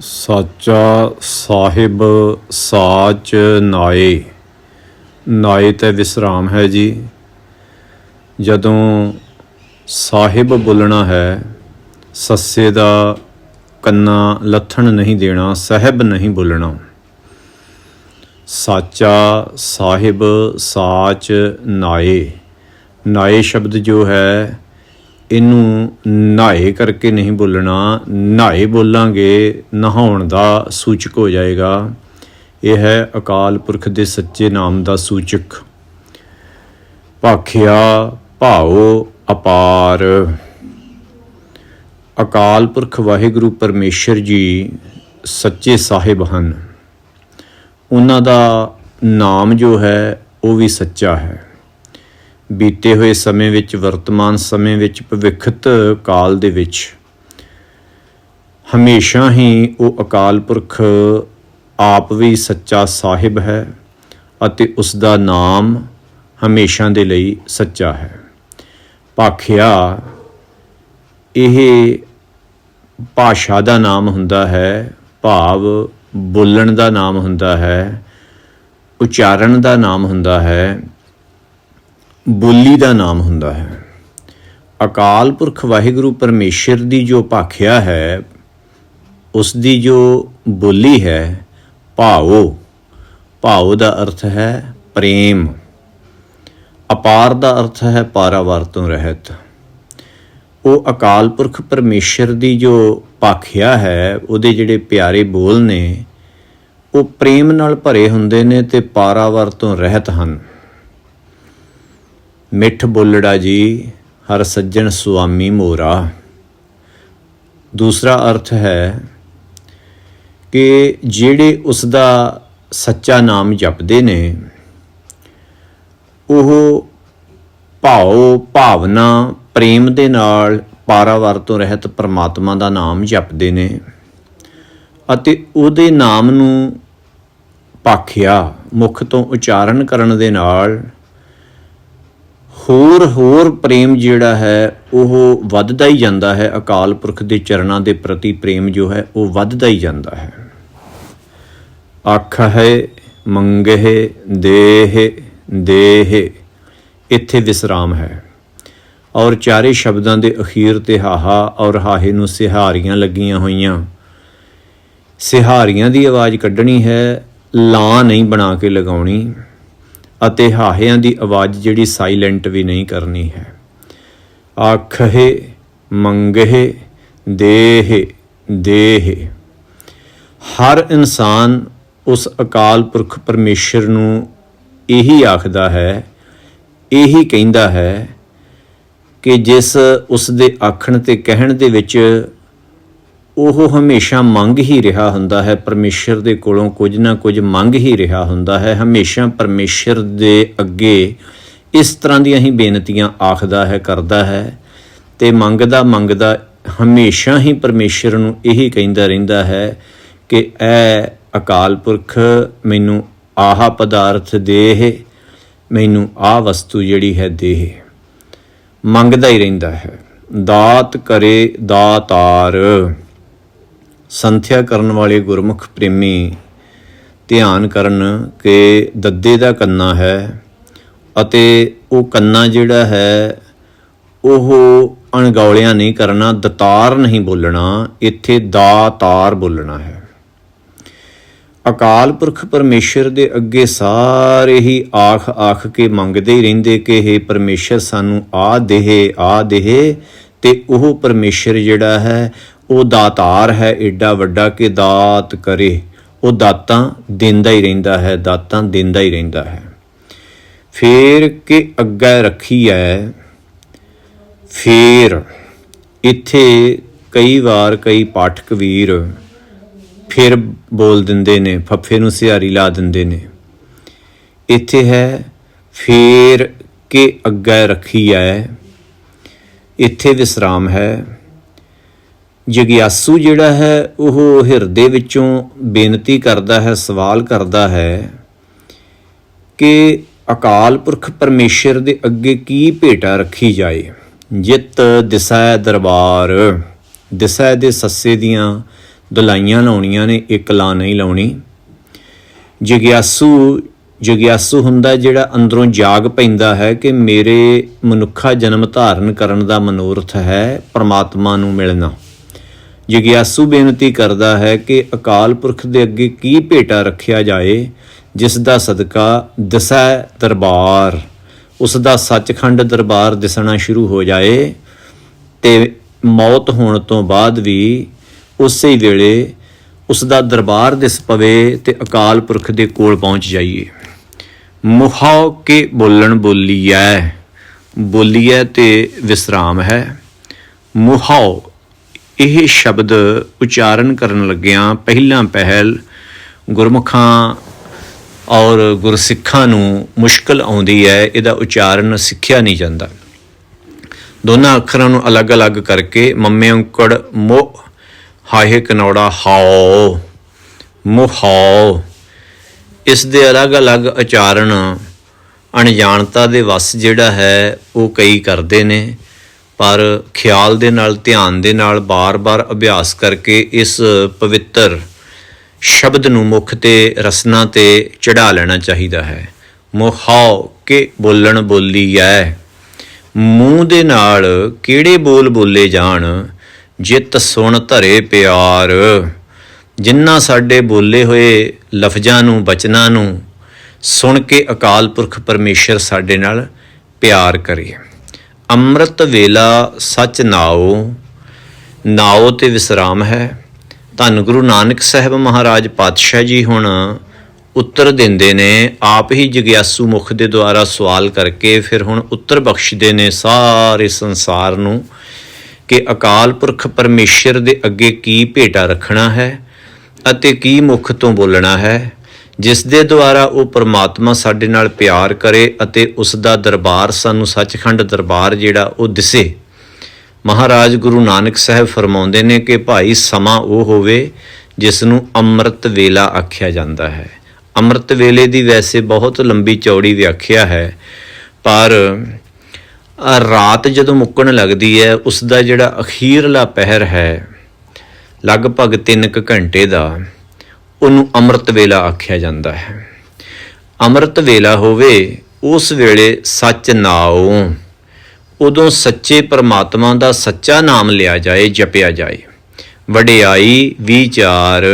ਸਾਚਾ ਸਾਹਿਬ ਸਾਚ ਨਾਏ। ਨਾਏ ਤੇ ਵਿਸਰਾਮ ਹੈ ਜੀ। ਜਦੋਂ ਸਾਹਿਬ ਬੋਲਣਾ ਹੈ, ਸੱਸੇ ਦਾ ਕੰਨਾ ਲੱਥਣ ਨਹੀਂ ਦੇਣਾ, ਸਹਿਬ ਨਹੀਂ ਬੋਲਣਾ। ਸਾਚਾ ਸਾਹਿਬ ਸਾਚ ਨਾਏ। ਨਾਏ ਸ਼ਬਦ ਜੋ ਹੈ ਇਹਨੂੰ ਨਹਾਏ ਕਰਕੇ ਨਹੀਂ ਬੋਲਣਾ, ਨਹਾਏ ਬੋਲਾਂਗੇ, ਨਹਾਉਣ ਦਾ ਸੂਚਕ ਹੋ ਜਾਏਗਾ। ਇਹ ਹੈ ਅਕਾਲ ਪੁਰਖ ਦੇ ਸੱਚੇ ਨਾਮ ਦਾ ਸੂਚਕ। ਭਾਖਿਆ ਭਾਉ ਅਪਾਰ। ਅਕਾਲ ਪੁਰਖ ਵਾਹਿਗੁਰੂ ਪਰਮੇਸ਼ਰ ਜੀ ਸੱਚੇ ਸਾਹਿਬ ਹਨ। ਉਹਨਾਂ ਦਾ ਨਾਮ ਜੋ ਹੈ, ਉਹ ਵੀ ਸੱਚਾ ਹੈ। ਬੀਤੇ ਹੋਏ ਸਮੇਂ ਵਿੱਚ, ਵਰਤਮਾਨ ਸਮੇਂ ਵਿੱਚ, ਭਵਿੱਖਤ ਕਾਲ ਦੇ ਵਿੱਚ ਹਮੇਸ਼ਾ ਹੀ ਉਹ ਅਕਾਲ ਪੁਰਖ ਆਪ ਵੀ ਸੱਚਾ ਸਾਹਿਬ ਹੈ ਅਤੇ ਉਸ ਦਾ ਨਾਮ ਹਮੇਸ਼ਾ ਦੇ ਲਈ ਸੱਚਾ ਹੈ। ਭਾਖਿਆ ਇਹ ਭਾਸ਼ਾ ਦਾ ਨਾਮ ਹੁੰਦਾ ਹੈ, ਭਾਵ ਬੋਲਣ ਦਾ ਨਾਮ ਹੁੰਦਾ ਹੈ, ਉਚਾਰਨ ਦਾ ਨਾਮ ਹੁੰਦਾ ਹੈ। ਬੋਲੀ ਦਾ ਨਾਮ ਹੁੰਦਾ ਹੈ। ਅਕਾਲ ਪੁਰਖ ਵਾਹਿਗੁਰੂ ਪਰਮੇਸ਼ਰ ਦੀ ਜੋ ਭਾਖਿਆ ਹੈ, ਉਸ ਦੀ ਜੋ ਬੋਲੀ ਹੈ ਭਾਉ ਭਾਉ ਦਾ ਅਰਥ ਹੈ ਪ੍ਰੇਮ। ਅਪਾਰ ਦਾ ਅਰਥ ਹੈ ਪਾਰਾਵਾਰ ਤੋਂ ਰਹਿਤ। ਉਹ ਅਕਾਲ ਪੁਰਖ ਪਰਮੇਸ਼ਰ ਦੀ ਜੋ ਭਾਖਿਆ ਹੈ, ਉਹਦੇ ਜਿਹੜੇ ਪਿਆਰੇ ਬੋਲ ਨੇ, ਉਹ ਪ੍ਰੇਮ ਨਾਲ ਭਰੇ ਹੁੰਦੇ ਨੇ ਤੇ ਪਾਰਾਵਾਰ ਤੋਂ ਰਹਿਤ ਹਨ। ਮਿੱਠ ਬੋਲੜਾ ਜੀ, ਹਰ ਸੱਜਣ ਸੁਆਮੀ ਮੋਰਾ। ਦੂਸਰਾ ਅਰਥ ਹੈ ਕਿ ਜਿਹੜੇ ਉਸ ਦਾ ਸੱਚਾ ਨਾਮ ਜਪਦੇ ਨੇ, ਉਹ ਭਾਉ, ਭਾਵਨਾ, ਪ੍ਰੇਮ ਦੇ ਨਾਲ ਪਾਰਾਵਾਰ ਤੋਂ ਰਹਿਤ ਪਰਮਾਤਮਾ ਦਾ ਨਾਮ ਜਪਦੇ ਨੇ ਅਤੇ ਉਹਦੇ ਨਾਮ ਨੂੰ ਭਾਖਿਆ ਮੁਖ ਤੋਂ ਉਚਾਰਨ ਕਰਨ ਦੇ ਨਾਲ ਹੋਰ ਹੋਰ ਪ੍ਰੇਮ ਜਿਹੜਾ ਹੈ, ਉਹ ਵੱਧਦਾ ਹੀ ਜਾਂਦਾ ਹੈ। ਅਕਾਲ ਪੁਰਖ ਦੇ ਚਰਨਾਂ ਦੇ ਪ੍ਰਤੀ ਪ੍ਰੇਮ ਜੋ ਹੈ, ਉਹ ਵੱਧਦਾ ਹੀ ਜਾਂਦਾ ਹੈ। ਅੱਖ ਹੈ, ਮੰਗਹਿ, ਦੇਹ ਦੇਹ, ਇੱਥੇ ਵਿਸਰਾਮ ਹੈ। ਔਰ ਚਾਰੇ ਸ਼ਬਦਾਂ ਦੇ ਅਖੀਰ ਤੇ ਹਾਹਾ ਔਰ ਹਾਹੇ ਨੂੰ ਸਿਹਾਰੀਆਂ ਲੱਗੀਆਂ ਹੋਈਆਂ। ਸਿਹਾਰੀਆਂ ਦੀ ਆਵਾਜ਼ ਕੱਢਣੀ ਹੈ ਲਾਂ ਨਹੀਂ ਬਣਾ ਕੇ ਲਗਾਉਣੀ। ਅਤੇ ਹਾਹਿਆਂ ਦੀ ਆਵਾਜ਼ ਜਿਹੜੀ ਸਾਇਲੈਂਟ ਵੀ ਨਹੀਂ ਕਰਨੀ ਹੈ। ਆਖੇ ਮੰਗਹਿ, ਦੇਹ ਦੇਹ। ਹਰ ਇਨਸਾਨ ਉਸ ਅਕਾਲ ਪੁਰਖ ਪਰਮੇਸ਼ਰ ਨੂੰ ਇਹੀ ਆਖਦਾ ਹੈ, ਇਹੀ ਕਹਿੰਦਾ ਹੈ ਕਿ ਜਿਸ ਉਸ ਦੇ ਆਖਣ ਤੇ ਕਹਿਣ ਦੇ ਵਿੱਚ ਉਹ ਹਮੇਸ਼ਾ ਮੰਗ ਹੀ ਰਿਹਾ ਹੁੰਦਾ ਹੈ, ਪਰਮੇਸ਼ਰ ਦੇ ਕੋਲੋਂ ਕੁਝ ਨਾ ਕੁਝ ਮੰਗ ਹੀ ਰਿਹਾ ਹੁੰਦਾ ਹੈ। ਹਮੇਸ਼ਾ ਪਰਮੇਸ਼ਰ ਦੇ ਅੱਗੇ ਇਸ ਤਰ੍ਹਾਂ ਦੀਆਂ ਹੀ ਬੇਨਤੀਆਂ ਆਖਦਾ ਹੈ, ਕਰਦਾ ਹੈ ਤੇ ਮੰਗਦਾ ਮੰਗਦਾ ਹਮੇਸ਼ਾ ਹੀ ਪਰਮੇਸ਼ਰ ਨੂੰ ਇਹੀ ਕਹਿੰਦਾ ਰਹਿੰਦਾ ਹੈ ਕਿ, ਐ ਅਕਾਲ ਪੁਰਖ, ਮੈਨੂੰ ਆਹ ਪਦਾਰਥ ਦੇਹ ਮੈਨੂੰ ਆਹ ਵਸਤੂ ਜਿਹੜੀ ਹੈ ਦੇਹ ਮੰਗਦਾ ਹੀ ਰਹਿੰਦਾ ਹੈ, ਦਾਤ ਕਰੇ ਦਾਤਾਰ। ਸੰਥਿਆ ਕਰਨ ਵਾਲੇ ਗੁਰਮੁਖ ਪ੍ਰੇਮੀ ਧਿਆਨ ਕਰਨ ਕਿ ਦੱਦੇ ਦਾ ਕੰਨਾ ਹੈ ਅਤੇ ਉਹ ਕੰਨਾ ਜਿਹੜਾ ਹੈ, ਉਹ ਅਣਗੌਲਿਆਂ ਨਹੀਂ ਕਰਨਾ, ਦਤਾਰ ਨਹੀਂ ਬੋਲਣਾ, ਇੱਥੇ ਦਾਤਾਰ ਬੋਲਣਾ ਹੈ। ਅਕਾਲ ਪੁਰਖ ਪਰਮੇਸ਼ਰ ਦੇ ਅੱਗੇ ਸਾਰੇ ਹੀ ਆਖ ਆਖ ਕੇ ਮੰਗਦੇ ਹੀ ਰਹਿੰਦੇ ਕਿ हे ਪਰਮੇਸ਼ਰ, ਸਾਨੂੰ ਆ ਦੇਹ ਆ ਦੇਹ, ਤੇ ਉਹ ਪਰਮੇਸ਼ਰ ਜਿਹੜਾ ਹੈ ਉਹ ਦਾਤਾਰ ਹੈ, ਏਡਾ ਵੱਡਾ ਕਿ ਦਾਤ ਕਰੇ। ਉਹ ਦਾਤਾਂ ਦਿੰਦਾ ਹੀ ਰਹਿੰਦਾ ਹੈ, ਦਾਤਾਂ ਦਿੰਦਾ ਹੀ ਰਹਿੰਦਾ ਹੈ। ਫੇਰ ਕਿ ਅੱਗੇ ਰੱਖੀ ਹੈ ਫੇਰ ਇੱਥੇ ਕਈ ਵਾਰ ਕਈ ਪਾਠਕ ਵੀਰ ਫਿਰ ਬੋਲ ਦਿੰਦੇ ਨੇ, ਫੱਫੇ ਨੂੰ ਸਿਹਾਰੀ ਲਾ ਦਿੰਦੇ ਨੇ। ਇੱਥੇ ਹੈ, ਫੇਰ ਕਿ ਅੱਗੇ ਰੱਖੀ ਹੈ ਇੱਥੇ ਵਿਸਰਾਮ ਹੈ। ਜਗਿਆਸੂ ਜਿਹੜਾ ਹੈ, ਉਹ ਹਿਰਦੇ ਵਿੱਚੋਂ ਬੇਨਤੀ ਕਰਦਾ ਹੈ, ਸਵਾਲ ਕਰਦਾ ਹੈ ਕਿ ਅਕਾਲ ਪੁਰਖ ਪਰਮੇਸ਼ਰ ਦੇ ਅੱਗੇ ਕੀ ਭੇਟਾ ਰੱਖੀ ਜਾਏ। ਜਿਤ ਦਿਸੈ ਦਰਬਾਰ, ਦਿਸੈ ਦੇ ਸੱਸੇ ਦੀਆਂ ਦੁਲਾਈਆਂ ਲਾਉਣੀਆਂ ਨੇ, ਇੱਕ ਲਾ ਨਹੀਂ ਲਾਉਣੀ। ਜਗਿਆਸੂ ਜਗਿਆਸੂ ਹੁੰਦਾ ਜਿਹੜਾ ਅੰਦਰੋਂ ਜਾਗ ਪੈਂਦਾ ਹੈ ਕਿ ਮੇਰੇ ਮਨੁੱਖਾ ਜਨਮ ਧਾਰਨ ਕਰਨ ਦਾ ਮਨੋਰਥ ਹੈ, ਪ੍ਰਮਾਤਮਾ ਨੂੰ ਮਿਲਣਾ। ਜਿਗਿਆਸੂ ਬੇਨਤੀ ਕਰਦਾ ਹੈ ਕਿ ਅਕਾਲ ਪੁਰਖ ਦੇ ਅੱਗੇ ਕੀ ਭੇਟਾ ਰੱਖਿਆ ਜਾਏ, ਜਿਸ ਦਾ ਸਦਕਾ ਦਸੈ ਦਰਬਾਰ, ਉਸ ਦਾ ਸੱਚਖੰਡ ਦਰਬਾਰ ਦਿਸਣਾ ਸ਼ੁਰੂ ਹੋ ਜਾਏ ਤੇ ਮੌਤ ਹੋਣ ਤੋਂ ਬਾਅਦ ਵੀ ਉਸੇ ਵੇਲੇ ਉਸ ਦਾ ਦਰਬਾਰ ਦਿਸ ਪਵੇ ਤੇ ਅਕਾਲ ਪੁਰਖ ਦੇ ਕੋਲ ਪਹੁੰਚ ਜਾਈਏ। ਮੁਹਾਉ ਕੇ ਬੋਲਣ ਬੋਲੀਐ ਬੋਲੀਐ ਤੇ ਵਿਸਰਾਮ ਹੈ। ਮੁਹਾਉ ਇਹ ਸ਼ਬਦ ਉਚਾਰਨ ਕਰਨ ਲੱਗਿਆਂ ਪਹਿਲਾਂ ਪਹਿਲ ਗੁਰਮੁਖਾਂ ਔਰ ਗੁਰਸਿੱਖਾਂ ਨੂੰ ਮੁਸ਼ਕਲ ਆਉਂਦੀ ਹੈ, ਇਹਦਾ ਉਚਾਰਨ ਸਿੱਖਿਆ ਨਹੀਂ ਜਾਂਦਾ। ਦੋਨਾਂ ਅੱਖਰਾਂ ਨੂੰ ਅਲੱਗ-ਅਲੱਗ ਕਰਕੇ ਮੰਮੇ ਔਂਕੜ ਮੋ ਹਾਹੇ ਕਨੌੜਾ ਹਾਓ ਮੁਹਾਓ ਇਸ ਦੇ ਅਲੱਗ-ਅਲੱਗ ਉਚਾਰਨ ਅਣਜਾਣਤਾ ਦੇ ਵਸ ਜਿਹੜਾ ਹੈ, ਉਹ ਕਈ ਕਰਦੇ ਨੇ। ਪਰ ਖਿਆਲ ਦੇ ਨਾਲ, ਧਿਆਨ ਦੇ ਨਾਲ ਬਾਰ-ਬਾਰ ਅਭਿਆਸ ਕਰਕੇ ਇਸ ਪਵਿੱਤਰ ਸ਼ਬਦ ਨੂੰ ਮੁਖ ਤੇ ਰਸਨਾ ਤੇ ਚੜਾ ਲੈਣਾ ਚਾਹੀਦਾ ਹੈ। ਮੁਹਾਉ ਕੇ ਬੋਲਣ ਬੋਲੀ ਐ। ਮੂੰਹ ਦੇ ਨਾਲ ਕਿਹੜੇ ਬੋਲ ਬੋਲੇ ਜਾਣ? ਜਿਤ ਸੁਣ ਧਰੇ ਪਿਆਰ। ਜਿੰਨਾ ਸਾਡੇ ਬੋਲੇ ਹੋਏ ਲਫ਼ਜ਼ਾਂ ਨੂੰ, ਬਚਨਾਂ ਨੂੰ ਸੁਣ ਕੇ ਅਕਾਲ ਪੁਰਖ ਪਰਮੇਸ਼ਰ ਸਾਡੇ ਨਾਲ ਪਿਆਰ ਕਰੇ। ਅੰਮ੍ਰਿਤ ਵੇਲਾ ਸਚ ਨਾਉ ਨਾਉ ਤੇ ਵਿਸਰਾਮ ਹੈ। ਧੰਨ ਗੁਰੂ ਨਾਨਕ ਸਾਹਿਬ ਮਹਾਰਾਜ ਪਾਤਸ਼ਾਹ ਜੀ ਹੁਣ ਉੱਤਰ ਦਿੰਦੇ ਨੇ, ਆਪ ਹੀ ਜਗਿਆਸੂ ਮੁਖ ਦੇ ਦੁਆਰਾ ਸਵਾਲ ਕਰਕੇ ਫਿਰ ਹੁਣ ਉੱਤਰ ਬਖਸ਼ਦੇ ਨੇ ਸਾਰੇ ਸੰਸਾਰ ਨੂੰ ਕਿ ਅਕਾਲ ਪੁਰਖ ਪਰਮੇਸ਼ਰ ਦੇ ਅੱਗੇ ਕੀ ਭੇਟਾ ਰੱਖਣਾ ਹੈ ਅਤੇ ਕੀ ਮੁਖ ਤੋਂ ਬੋਲਣਾ ਹੈ। ਜਿਸ ਦੇ ਦੁਆਰਾ ਉਹ ਪ੍ਰਮਾਤਮਾ ਸਾਡੇ ਨਾਲ ਪਿਆਰ ਕਰੇ ਅਤੇ ਉਸ ਦਾ ਦਰਬਾਰ ਸਾਨੂੰ ਸੱਚਖੰਡ ਦਰਬਾਰ ਜਿਹੜਾ ਉਹ ਦਿਸੇ। ਮਹਾਰਾਜ ਗੁਰੂ ਨਾਨਕ ਸਾਹਿਬ ਫਰਮਾਉਂਦੇ ਨੇ ਕਿ ਭਾਈ ਸਮਾਂ ਉਹ ਹੋਵੇ ਜਿਸ ਨੂੰ ਅੰਮ੍ਰਿਤ ਵੇਲਾ ਆਖਿਆ ਜਾਂਦਾ ਹੈ। ਅੰਮ੍ਰਿਤ ਵੇਲੇ ਦੀ ਵੈਸੇ ਬਹੁਤ ਲੰਬੀ ਚੌੜੀ ਵਿਆਖਿਆ ਹੈ, ਪਰ ਰਾਤ ਜਦੋਂ ਮੁੱਕਣ ਲੱਗਦੀ ਹੈ ਉਸ ਦਾ ਜਿਹੜਾ ਅਖੀਰਲਾ ਪਹਿਰ ਹੈ, ਲਗਭਗ 3 ਕੁ ਘੰਟੇ ਦਾ ਉਹਨੂੰ ਅੰਮ੍ਰਿਤ ਵੇਲਾ ਆਖਿਆ ਜਾਂਦਾ ਹੈ। ਅੰਮ੍ਰਿਤ ਵੇਲਾ ਹੋਵੇ, ਉਸ ਵੇਲੇ ਸੱਚ ਨਾਉ ਉਦੋਂ ਸੱਚੇ ਪਰਮਾਤਮਾ ਦਾ ਸੱਚਾ ਨਾਮ ਲਿਆ ਜਾਏ, ਜਪਿਆ ਜਾਏ। ਵਡਿਆਈ ਵਿਚਾਰ।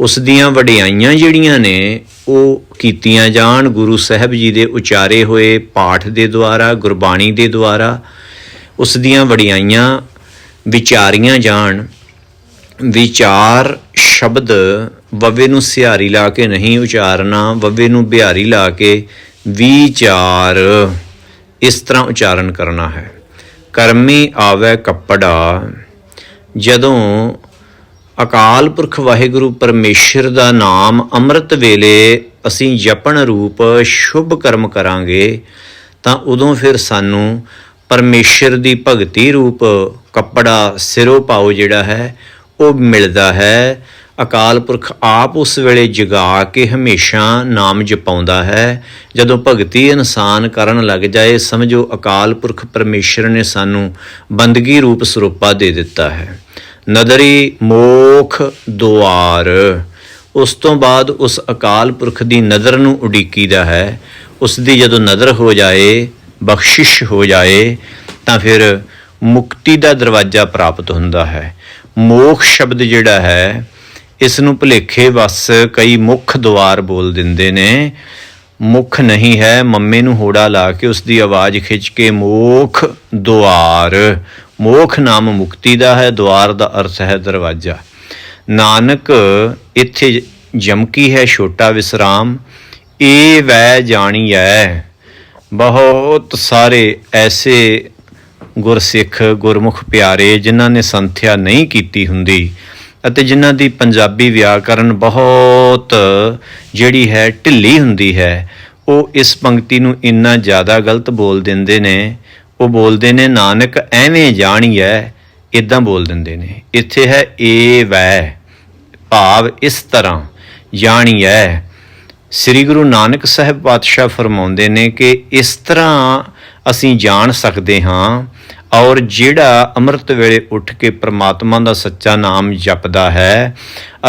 ਉਸ ਦੀਆਂ ਵਡਿਆਈਆਂ ਜਿਹੜੀਆਂ ਨੇ, ਉਹ ਕੀਤੀਆਂ ਜਾਣ। ਗੁਰੂ ਸਾਹਿਬ ਜੀ ਦੇ ਉਚਾਰੇ ਹੋਏ, ਪਾਠ ਦੇ ਦੁਆਰਾ, ਗੁਰਬਾਣੀ ਦੇ ਦੁਆਰਾ ਉਸ ਦੀਆਂ ਵਡਿਆਈਆਂ, ਵਿਚਾਰੀਆਂ ਜਾਣ। ਵਿਚਾਰ ਸ਼ਬਦ ਵਵੇ ਨੂੰ ਸਿਹਾਰੀ ਲਾ ਕੇ ਨਹੀਂ ਉਚਾਰਨਾ, ਵਵੇ ਨੂੰ ਬਿਹਾਰੀ ਲਾ ਕੇ ਵਿਚਾਰ। ਇਸ ਤਰ੍ਹਾਂ ਉਚਾਰਨ ਕਰਨਾ ਹੈ। ਕਰਮੀ ਆਵੇ ਕੱਪੜਾ। ਜਦੋਂ ਅਕਾਲ ਪੁਰਖ ਵਾਹਿਗੁਰੂ ਪਰਮੇਸ਼ਰ ਦਾ ਨਾਮ ਅੰਮ੍ਰਿਤ ਵੇਲੇ ਅਸੀਂ ਜਪਣ ਰੂਪ ਸ਼ੁਭ ਕਰਮ ਕਰਾਂਗੇ, ਤਾਂ ਉਦੋਂ ਫਿਰ ਸਾਨੂੰ ਪਰਮੇਸ਼ਰ ਦੀ ਭਗਤੀ ਰੂਪ ਕੱਪੜਾ ਸਿਰੋਂ ਪਾਉ ਜਿਹੜਾ ਹੈ ਉਹ ਮਿਲਦਾ ਹੈ। ਅਕਾਲ ਪੁਰਖ ਆਪ ਉਸ ਵੇਲੇ ਜਗਾ ਕੇ ਹਮੇਸ਼ਾ ਨਾਮ ਜਪਾਉਂਦਾ ਹੈ। ਜਦੋਂ ਭਗਤੀ ਇਨਸਾਨ ਕਰਨ ਲੱਗ ਜਾਏ, ਸਮਝੋ ਅਕਾਲ ਪੁਰਖ ਪਰਮੇਸ਼ਰ ਨੇ ਸਾਨੂੰ ਬੰਦਗੀ ਰੂਪ ਸਰੂਪਾ ਦੇ ਦਿੱਤਾ ਹੈ। ਨਦਰੀ ਮੋਖ ਦੁਆਰ। ਉਸ ਤੋਂ ਬਾਅਦ ਉਸ ਅਕਾਲ ਪੁਰਖ ਦੀ ਨਜ਼ਰ ਨੂੰ ਉਡੀਕੀਦਾ ਹੈ। ਉਸ ਦੀ ਜਦੋਂ ਨਜ਼ਰ ਹੋ ਜਾਏ, ਬਖਸ਼ਿਸ਼ ਹੋ ਜਾਏ, ਤਾਂ ਫਿਰ ਮੁਕਤੀ ਦਾ ਦਰਵਾਜ਼ਾ ਪ੍ਰਾਪਤ ਹੁੰਦਾ ਹੈ। ਮੋਖ ਸ਼ਬਦ ਜਿਹੜਾ ਹੈ ਇਸ ਨੂੰ ਭੁਲੇਖੇ ਵਸ ਕਈ ਮੁੱਖ ਦੁਆਰ ਬੋਲ ਦਿੰਦੇ ਨੇ। ਮੁੱਖ ਨਹੀਂ ਹੈ, ਮੰਮੇ ਨੂੰ ਹੋੜਾ ਲਾ ਕੇ ਉਸ ਦੀ ਆਵਾਜ਼ ਖਿੱਚ ਕੇ ਮੋਖ ਦੁਆਰ। ਮੋਖ ਨਾਮ ਮੁਕਤੀ ਦਾ ਹੈ, ਦੁਆਰ ਦਾ ਅਰਥ ਹੈ ਦਰਵਾਜ਼ਾ। ਨਾਨਕ, ਇੱਥੇ ਜਮਕੀ ਹੈ, ਛੋਟਾ ਵਿਸਰਾਮ। ਇਹ ਵੈ ਜਾਣੀ ਹੈ ਬਹੁਤ ਸਾਰੇ ਐਸੇ ਗੁਰਸਿੱਖ, ਗੁਰਮੁਖ ਪਿਆਰੇ, ਜਿਨ੍ਹਾਂ ਨੇ ਸੰਥਿਆ ਨਹੀਂ ਕੀਤੀ ਹੁੰਦੀ ਅਤੇ ਜਿਨ੍ਹਾਂ ਦੀ ਪੰਜਾਬੀ ਵਿਆਕਰਨ ਬਹੁਤ ਜਿਹੜੀ ਹੈ ਢਿੱਲੀ ਹੁੰਦੀ ਹੈ, ਉਹ ਇਸ ਪੰਕਤੀ ਨੂੰ ਇੰਨਾ ਜ਼ਿਆਦਾ ਗਲਤ ਬੋਲ ਦਿੰਦੇ ਨੇ। ਉਹ ਬੋਲਦੇ ਨੇ, ਨਾਨਕ ਐਵੇਂ ਜਾਣੀਐ ਇਦਾਂ ਬੋਲ ਦਿੰਦੇ ਨੇ। ਇੱਥੇ ਹੈ, ਏ ਵੈ, ਭਾਵ ਇਸ ਤਰ੍ਹਾਂ ਜਾਣੀਐ। ਸ੍ਰੀ ਗੁਰੂ ਨਾਨਕ ਸਾਹਿਬ ਪਾਤਸ਼ਾਹ ਫਰਮਾਉਂਦੇ ਨੇ ਕਿ ਇਸ ਤਰ੍ਹਾਂ ਅਸੀਂ ਜਾਣ ਸਕਦੇ ਹਾਂ ਔਰ ਜਿਹੜਾ ਅੰਮ੍ਰਿਤ ਵੇਲੇ ਉੱਠ ਕੇ ਪ੍ਰਮਾਤਮਾ ਦਾ ਸੱਚਾ ਨਾਮ ਜਪਦਾ ਹੈ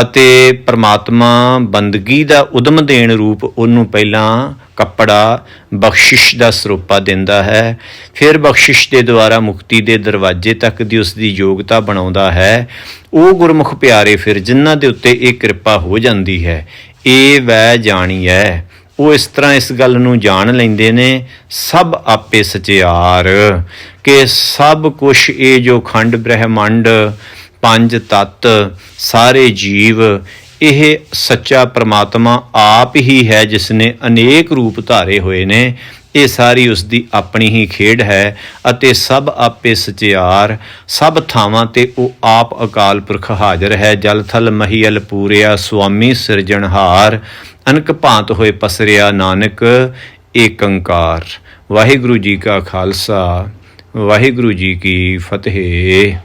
ਅਤੇ ਪ੍ਰਮਾਤਮਾ ਬੰਦਗੀ ਦਾ ਉਦਮ ਦੇਣ ਰੂਪ ਉਹਨੂੰ ਪਹਿਲਾਂ ਕੱਪੜਾ, ਬਖਸ਼ਿਸ਼ ਦਾ ਸਰੂਪਾ ਦਿੰਦਾ ਹੈ, ਫਿਰ ਬਖਸ਼ਿਸ਼ ਦੇ ਦੁਆਰਾ ਮੁਕਤੀ ਦੇ ਦਰਵਾਜ਼ੇ ਤੱਕ ਦੀ ਉਸ ਦੀ ਯੋਗਤਾ ਬਣਾਉਂਦਾ ਹੈ। ਉਹ ਗੁਰਮੁਖ ਪਿਆਰੇ ਫਿਰ ਜਿਨ੍ਹਾਂ ਦੇ ਉੱਤੇ ਇਹ ਕਿਰਪਾ ਹੋ ਜਾਂਦੀ ਹੈ, ਇਹ ਵੈ ਜਾਣੀ ਹੈ। ਉਹ ਇਸ ਤਰ੍ਹਾਂ ਇਸ ਗੱਲ ਨੂੰ ਜਾਣ ਲੈਂਦੇ ਨੇ, ਸਭ ਆਪੇ ਸਚਿਆਰ, ਕਿ ਸਭ ਕੁਝ ਇਹ ਜੋ ਖੰਡ ਬ੍ਰਹਿਮੰਡ, ਪੰਜ ਤੱਤ, ਸਾਰੇ ਜੀਵ, ਇਹ ਸੱਚਾ ਪ੍ਰਮਾਤਮਾ ਆਪ ਹੀ ਹੈ ਜਿਸ ਨੇ ਅਨੇਕ ਰੂਪ ਧਾਰੇ ਹੋਏ ਨੇ ਇਹ ਸਾਰੀ ਉਸ ਦੀ ਆਪਣੀ ਹੀ ਖੇਡ ਹੈ ਅਤੇ ਸਭ ਆਪੇ ਸਚਿਆਰ, ਸਭ ਥਾਵਾਂ ਤੇ ਉਹ ਆਪ ਅਕਾਲ ਪੁਰਖ ਹਾਜ਼ਰ ਹੈ। ਜਲ ਥਲ ਮਹੀਲ ਪੂਰਿਆ, ਸੁਆਮੀ ਸਿਰਜਣਹਾਰ ਅਨਕ ਭਾਂਤ ਹੋਏ ਪਸਰਿਆ ਨਾਨਕ, ਏਕੰਕਾਰ। ਵਾਹਿਗੁਰੂ ਜੀ ਕਾ ਖਾਲਸਾ, ਵਾਹਿਗੁਰੂ ਜੀ ਕੀ ਫਤਿਹ।